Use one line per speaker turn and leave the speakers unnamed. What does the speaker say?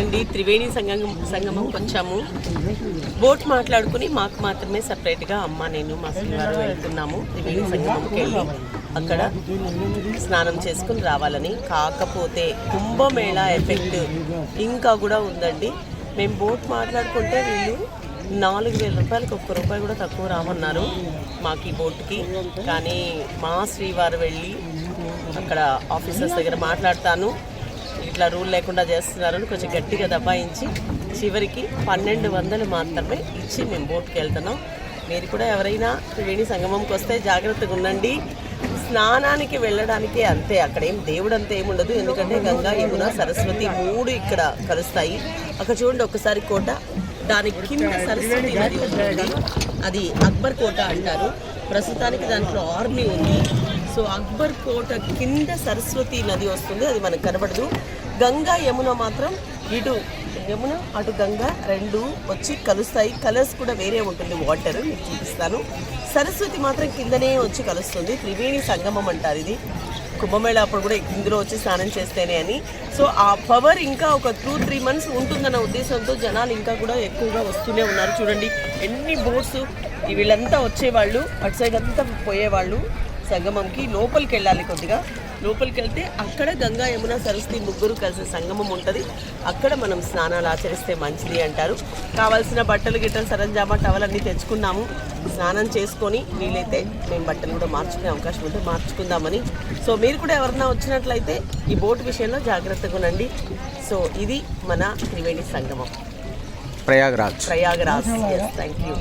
అండి త్రివేణి సంగమం సంగమంకి వచ్చాము. బోట్ మాట్లాడుకుని మాకు మాత్రమే సపరేట్గా అమ్మ నేను మా శ్రీవారు వెళ్తున్నాము. త్రివేణి సంగమంకి వెళ్ళి అక్కడ స్నానం చేసుకుని రావాలని. కాకపోతే కుంభమేళా ఎఫెక్ట్ ఇంకా కూడా ఉందండి. మేము బోట్ మాట్లాడుకుంటే వీళ్ళు నాలుగు వేల రూపాయలకి ఒక్క రూపాయి కూడా తక్కువ రామన్నారు మాకు ఈ బోట్కి. కానీ మా శ్రీవారు వెళ్ళి అక్కడ ఆఫీసర్స్ దగ్గర మాట్లాడతాను. ఇట్లా రూల్ లేకుండా చేస్తున్నారని కొంచెం గట్టిగా దబాయించి చివరికి పన్నెండు వందలు మాత్రమే ఇచ్చి మేము బోట్కి వెళ్తున్నాం. మీరు కూడా ఎవరైనా త్రివేణి సంగమంకి వస్తే జాగ్రత్తగా ఉండండి. స్నానానికి వెళ్ళడానికి అంతే అక్కడ ఏం దేవుడు అంతే ఏముండదు ఎందుకంటే గంగా యమున సరస్వతి మూడు ఇక్కడ కలుస్తాయి. అక్కడ చూడండి ఒకసారి కోట దాని కింద సరస్వతి నది అది అక్బర్ కోట అంటారు. ప్రస్తుతానికి దాంట్లో ఆర్మీ ఉంది. సో అక్బర్ కోట కింద సరస్వతి నది వస్తుంది. అది మనకు కనబడదు. గంగా యమున మాత్రం ఇటు యమున అటు గంగా రెండు వచ్చి కలుస్తాయి. కలర్స్ కూడా వేరే ఉంటుంది. వాటర్ మీకు చూపిస్తాను. సరస్వతి మాత్రం కిందనే వచ్చి కలుస్తుంది. త్రివేణి సంగమం అంటారు ఇది. కుంభమేళ అప్పుడు కూడా ఇందులో వచ్చి స్నానం చేస్తేనే అని. సో ఆ పవర్ ఇంకా ఒక టూ త్రీ మంత్స్ ఉంటుందన్న ఉద్దేశంతో జనాలు ఇంకా కూడా ఎక్కువగా వస్తూనే ఉన్నారు. చూడండి ఎన్ని బోట్స్ వీళ్ళంతా వచ్చేవాళ్ళు అటు సైడ్ అంతా పోయేవాళ్ళు సంగమంకి లోపలికి వెళ్ళాలి కొద్దిగా. లోపలికి వెళ్తే అక్కడ గంగా యమున సరస్వతి ముగ్గురు కలిసి సంగమం ఉంటుంది. అక్కడ మనం స్నానాలు ఆచరిస్తే మంచిది అంటారు. కావాల్సిన బట్టలు గిట్టలు సరంజామా టవల్ అన్నీ తెచ్చుకున్నాము. స్నానం చేసుకొని వీలైతే మేము బట్టలు కూడా మార్చుకునే అవకాశం ఉంటే మార్చుకుందామని. సో మీరు కూడా ఎవరన్నా వచ్చినట్లయితే ఈ బోట్ విషయంలో జాగ్రత్తగా ఉండండి. సో ఇది మన త్రివేణి సంగమం.
ప్రయాగ్రాజ్.
ప్రయాగరాజ్. Thank you